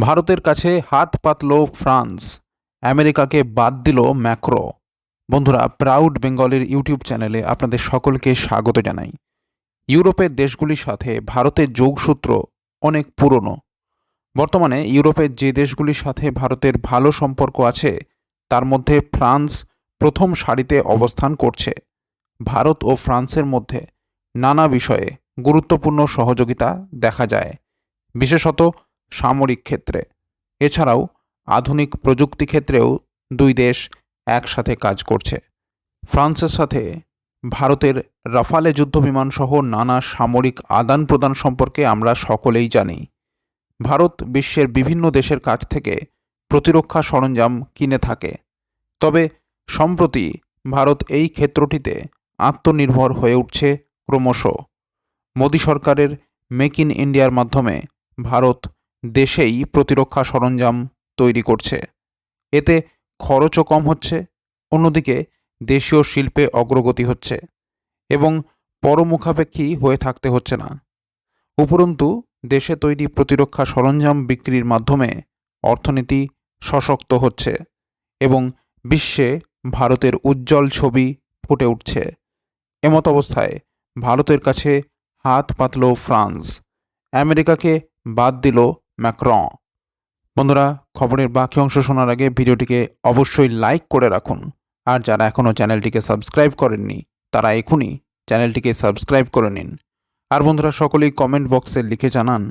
ভারতের কাছে হাত পাতল ফ্রান্স, আমেরিকাকে বাদ দিল ম্যাক্রো। বন্ধুরা প্রাউড বেঙ্গলের ইউটিউব চ্যানেলে আপনাদের সকলকে স্বাগত জানাই। ইউরোপের দেশগুলির সাথে ভারতের যোগসূত্র অনেক পুরনো। বর্তমানে ইউরোপের যে দেশগুলির সাথে ভারতের ভালো সম্পর্ক আছে, তার মধ্যে ফ্রান্স প্রথম সারিতে অবস্থান করছে। ভারত ও ফ্রান্সের মধ্যে নানা বিষয়ে গুরুত্বপূর্ণ সহযোগিতা দেখা যায়। বিশেষত সামরিক ক্ষেত্রে। এছাড়াও, আধুনিক প্রযুক্তি ক্ষেত্রেও দুই দেশ একসাথে কাজ করছে। ফ্রান্সের সাথে ভারতের রাফালে যুদ্ধবিমান সহ নানা সামরিক আদান প্রদান সম্পর্কে আমরা সকলেই জানি। ভারত বিশ্বের বিভিন্ন দেশের কাছ থেকে প্রতিরক্ষা সরঞ্জাম কিনে থাকে। তবে সম্প্রতি ভারত এই ক্ষেত্রটিতে আত্মনির্ভর হয়ে উঠছে ক্রমশ। মোদী সরকারের মেক ইন ইন্ডিয়ার মাধ্যমে ভারত দেশেই প্রতিরক্ষা সরঞ্জাম তৈরি করছে। এতে খরচও কম হচ্ছে, অন্যদিকে দেশীয় শিল্পে অগ্রগতি হচ্ছে এবং পরমুখাপেক্ষী হয়ে থাকতে হচ্ছে না। উপরন্তু, দেশে তৈরি প্রতিরক্ষা সরঞ্জাম বিক্রির মাধ্যমে অর্থনীতি সশক্ত হচ্ছে এবং বিশ্বে ভারতের উজ্জ্বল ছবি ফুটে উঠছে। এমত অবস্থায় ভারতের কাছে হাত পাতল ফ্রান্স। আমেরিকাকে বাদ দিল ম্যাক্রন। বন্ধুরা, খবরের বাকি অংশ শোনার আগে ভিডিওটিকে অবশ্যই লাইক করে রাখুন। আর যারা এখনও চ্যানেলটিকে সাবস্ক্রাইব করেননি, তারা এখনই চ্যানেলটিকে সাবস্ক্রাইব করে নিন। আর বন্ধুরা, সকলেই কমেন্ট বক্সে লিখে জানান,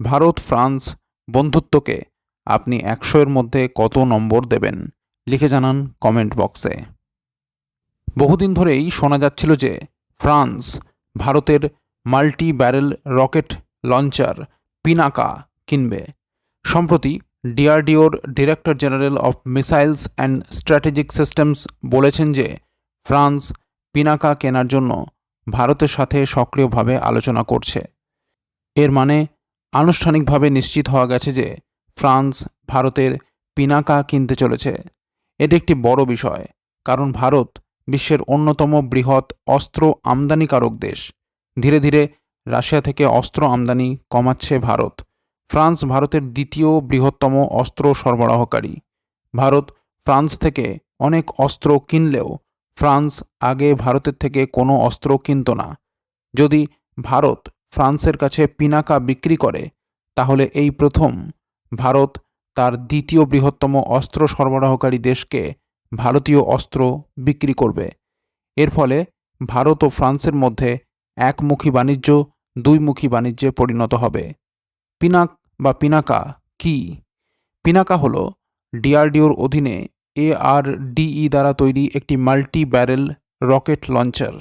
ভারত, ফ্রান্স বন্ধুত্বকে আপনি একশো এর মধ্যে কত নম্বর দেবেন? লিখে জানান কমেন্ট বক্সে। বহুদিন ধরেই শোনা যাচ্ছিল যে ফ্রান্স ভারতের multi barrel rocket launcher Pinaka কিনবে। সম্প্রতি ডিআরডিওর director general of missiles and strategic systems বলেছেন যে, ফ্রান্স পিনাকা কেনার জন্য ভারতের সাথে সক্রিয়ভাবে আলোচনা করছে। এর মানে আনুষ্ঠানিকভাবে নিশ্চিত হওয়া গেছে যে, ফ্রান্স ভারতের পিনাকা কিনতে চলেছে। এটি একটি বড় বিষয়, কারণ ভারত বিশ্বের অন্যতম বৃহৎ অস্ত্র আমদানিকারক দেশ। ধীরে ধীরে রাশিয়া থেকে অস্ত্র আমদানি কমাচ্ছে ভারত। ফ্রান্স ভারতের দ্বিতীয় বৃহত্তম অস্ত্র সরবরাহকারী। ভারত ফ্রান্স থেকে অনেক অস্ত্র কিনলেও ফ্রান্স আগে ভারতের থেকে কোনো অস্ত্র কিনত না। যদি ভারত ফ্রান্সের কাছে পিনাকা বিক্রি করে, তাহলে এই প্রথম ভারত তার দ্বিতীয় বৃহত্তম অস্ত্র সরবরাহকারী দেশকে ভারতীয় অস্ত্র বিক্রি করবে। এর ফলে ভারত ও ফ্রান্সের মধ্যে একমুখী বাণিজ্য, দুইমুখী বাণিজ্যে পরিণত হবে। পিনাক বা পিনাকা কি? পিনাকা হল ডিআরডিওর অধীনে আর এআরডিই দ্বারা তৈরি একটি মাল্টি ব্যারেল রকেট লঞ্চার।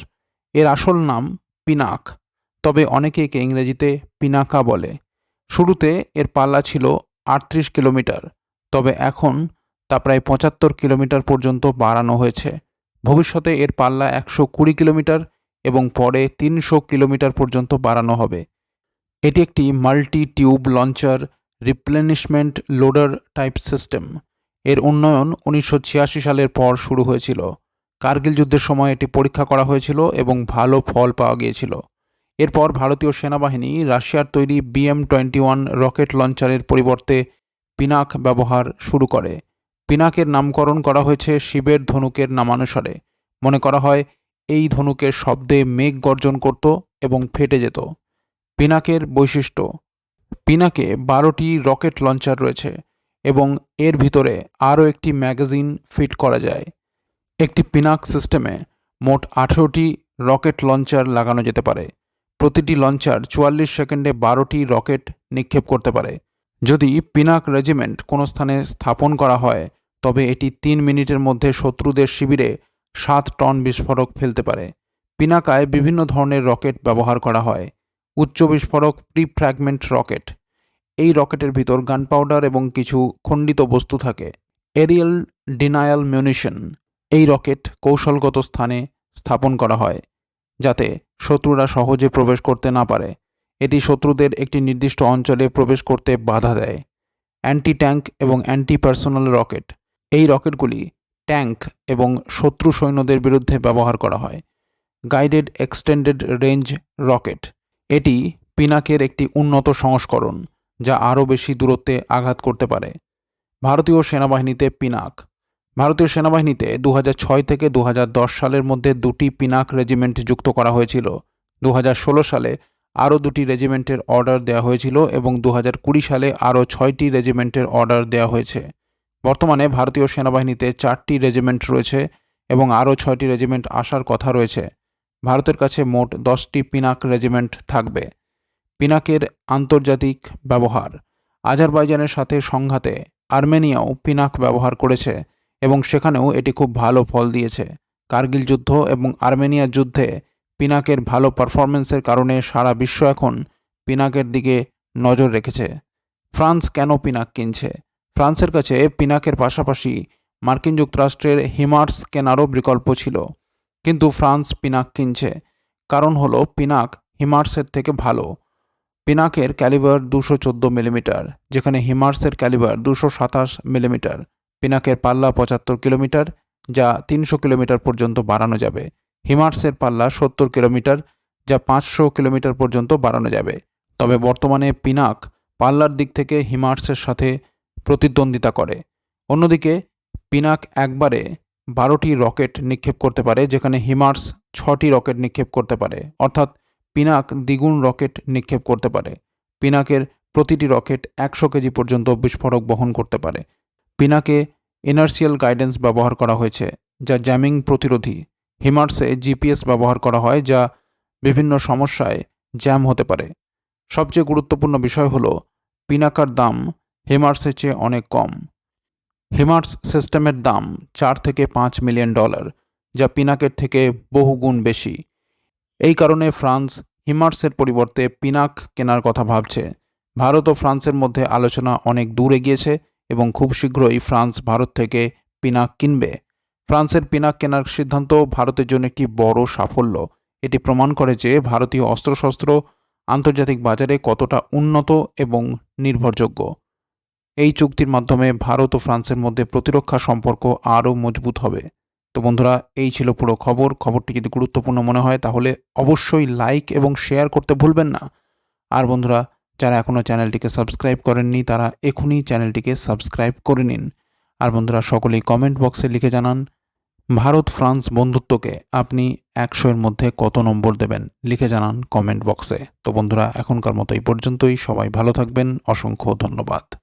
এর আসল নাম পিনাক, তবে অনেকে একে ইংরেজিতে পিনাকা বলে। শুরুতে এর পাল্লা ছিল আটত্রিশ কিলোমিটার, তবে এখন তা প্রায় পঁচাত্তর কিলোমিটার পর্যন্ত বাড়ানো হয়েছে। ভবিষ্যতে এর পাল্লা একশো কুড়ি কিলোমিটার এবং পরে তিনশো কিলোমিটার পর্যন্ত বাড়ানো হবে। এটি একটি multi tube launcher replenishment loader type system এর উন্নয়ন উনিশশো ছিয়াশি সালের পর শুরু হয়েছিল। কার্গিল যুদ্ধের সময় এটি পরীক্ষা করা হয়েছিল এবং ভালো ফল পাওয়া গিয়েছিল। এরপর ভারতীয় সেনাবাহিনী রাশিয়ার তৈরি বিএম টোয়েন্টি ওয়ান রকেট লঞ্চারের পরিবর্তে পিনাক ব্যবহার শুরু করে। পিনাকের নামকরণ করা হয়েছে শিবের ধনুকের নামানুসারে। মনে করা হয়, এই ধনুকের শব্দে মেঘ গর্জন করত এবং ফেটে যেত। পিনাকের বৈশিষ্ট্য। পিনাকে বারোটি রকেট লঞ্চার রয়েছে এবং এর ভিতরে আরও একটি ম্যাগাজিন ফিট করা যায়। একটি পিনাক সিস্টেমে মোট আঠেরোটি রকেট লঞ্চার লাগানো যেতে পারে। প্রতিটি লঞ্চার চুয়াল্লিশ সেকেন্ডে বারোটি রকেট নিক্ষেপ করতে পারে। যদি পিনাক রেজিমেন্ট কোনো স্থানে স্থাপন করা হয়, তবে এটি তিন মিনিটের মধ্যে শত্রুদের শিবিরে সাত টন বিস্ফোরক ফেলতে পারে। পিনাকায় বিভিন্ন ধরনের রকেট ব্যবহার করা হয়। উচ্চ বিস্ফোরক প্রি ফ্র্যাগমেন্ট রকেট। এই রকেটের ভিতর গান পাউডার এবং কিছু খণ্ডিত বস্তু থাকে। এরিয়াল ডিনায়াল মিউনিশন এই রকেট কৌশলগত স্থানে স্থাপন করা হয়, যাতে শত্রুরা সহজে প্রবেশ করতে না পারে। এটি শত্রুদের একটি নির্দিষ্ট অঞ্চলে প্রবেশ করতে বাধা দেয়। অ্যান্টি ট্যাঙ্ক এবং অ্যান্টি পার্সোনাল রকেট। এই রকেটগুলি ট্যাঙ্ক এবং শত্রু সৈন্যদের বিরুদ্ধে ব্যবহার করা হয়। Guided extended range rocket. এটি পিনাকের একটি উন্নত সংস্করণ, যা আরও বেশি দূরত্বে আঘাত করতে পারে। ভারতীয় সেনাবাহিনীতে পিনাক। ভারতীয় সেনাবাহিনীতে দু হাজার ছয় থেকে দু হাজার দশ সালের মধ্যে দুটি পিনাক রেজিমেন্ট যুক্ত করা হয়েছিল। দু হাজার ষোলো সালে আরও দুটি রেজিমেন্টের অর্ডার দেওয়া হয়েছিল এবং দু হাজার কুড়ি সালে আরও ছয়টি রেজিমেন্টের অর্ডার দেওয়া হয়েছে। বর্তমানে ভারতীয় সেনাবাহিনীতে চারটি রেজিমেন্ট রয়েছে এবং আরও ছয়টি রেজিমেন্ট আসার কথা রয়েছে। ভারতের কাছে মোট দশটি পিনাক রেজিমেন্ট থাকবে। পিনাকের আন্তর্জাতিক ব্যবহার। আজারবাইজানের সাথে সংঘাতে আর্মেনিয়াও পিনাক ব্যবহার করেছে এবং সেখানেও এটি খুব ভালো ফল দিয়েছে। কার্গিল যুদ্ধ এবং আর্মেনিয়ার যুদ্ধে পিনাকের ভালো পারফরমেন্সের কারণে সারা বিশ্ব এখন পিনাকের দিকে নজর রেখেছে। ফ্রান্স কেন পিনাক কিনছে? ফ্রান্সের কাছে পিনাকের পাশাপাশি মার্কিন যুক্তরাষ্ট্রের হিমার্স কেনারও বিকল্প ছিল। কিন্তু ফ্রান্স পিনাক কিনছে। কারণ হলো, পিনাক হিমার্সের থেকে ভালো। পিনাকের ক্যালিবার দুশো চোদ্দ মিলিমিটার, যেখানে হিমার্সের ক্যালিবার দুশো সাতাশ মিলিমিটার। পিনাকের পাল্লা পঁচাত্তর কিলোমিটার, যা তিনশো কিলোমিটার পর্যন্ত বাড়ানো যাবে। হিমার্সের পাল্লা সত্তর কিলোমিটার, যা পাঁচশো কিলোমিটার পর্যন্ত বাড়ানো যাবে। তবে বর্তমানে পিনাক পাল্লার দিক থেকে হিমার্সের সাথে প্রতিদ্বন্দ্বিতা করে। অন্যদিকে, পিনাক একবারে বারোটি রকেট নিক্ষেপ করতে পারে, যেখানে হিমার্স ছটি রকেট নিক্ষেপ করতে পারে। অর্থাৎ পিনাক দ্বিগুণ রকেট নিক্ষেপ করতে পারে। পিনাকের প্রতিটি রকেট একশো কেজি পর্যন্ত বিস্ফোরক বহন করতে পারে। পিনাকে ইনার্সিয়াল গাইডেন্স ব্যবহার করা হয়েছে, যা জ্যামিং প্রতিরোধী। হিমার্সে জিপিএস ব্যবহার করা হয়, যা বিভিন্ন সমস্যায় জ্যাম হতে পারে। সবচেয়ে গুরুত্বপূর্ণ বিষয় হলো, পিনাকার দাম হিমার্সের চেয়ে অনেক কম। হিমার্স সিস্টেমের দাম চার থেকে পাঁচ মিলিয়ন ডলার, যা পিনাকের থেকে বহুগুণ বেশি। এই কারণে ফ্রান্স হিমার্সের পরিবর্তে পিনাক কেনার কথা ভাবছে। ভারত ও ফ্রান্সের মধ্যে আলোচনা অনেক দূর এগিয়েছে এবং খুব শীঘ্রই ফ্রান্স ভারত থেকে পিনাক কিনবে। ফ্রান্সের পিনাক কেনার সিদ্ধান্ত ভারতের জন্য একটি বড় সাফল্য। এটি প্রমাণ করে যে ভারতীয় অস্ত্রশস্ত্র আন্তর্জাতিক বাজারে কতটা উন্নত এবং নির্ভরযোগ্য। এই চুক্তির মাধ্যমে ভারত ও ফ্রান্সের মধ্যে প্রতিরক্ষা সম্পর্ক আরও মজবুত হবে। তো বন্ধুরা, এই ছিল পুরো খবর। খবরটি যদি গুরুত্বপূর্ণ মনে হয়, তাহলে অবশ্যই লাইক এবং শেয়ার করতে ভুলবেন না। আর বন্ধুরা, যারা এখনও চ্যানেলটিকে সাবস্ক্রাইব করেননি, তারা এখনই চ্যানেলটিকে সাবস্ক্রাইব করে নিন। আর বন্ধুরা, সকলেই কমেন্ট বক্সে লিখে জানান, ভারত ফ্রান্স বন্ধুত্বকে আপনি একশোর মধ্যে কত নম্বর দেবেন? লিখে জানান কমেন্ট বক্সে। তো বন্ধুরা, এখনকার মতো এই পর্যন্তই। সবাই ভালো থাকবেন। অসংখ্য ধন্যবাদ।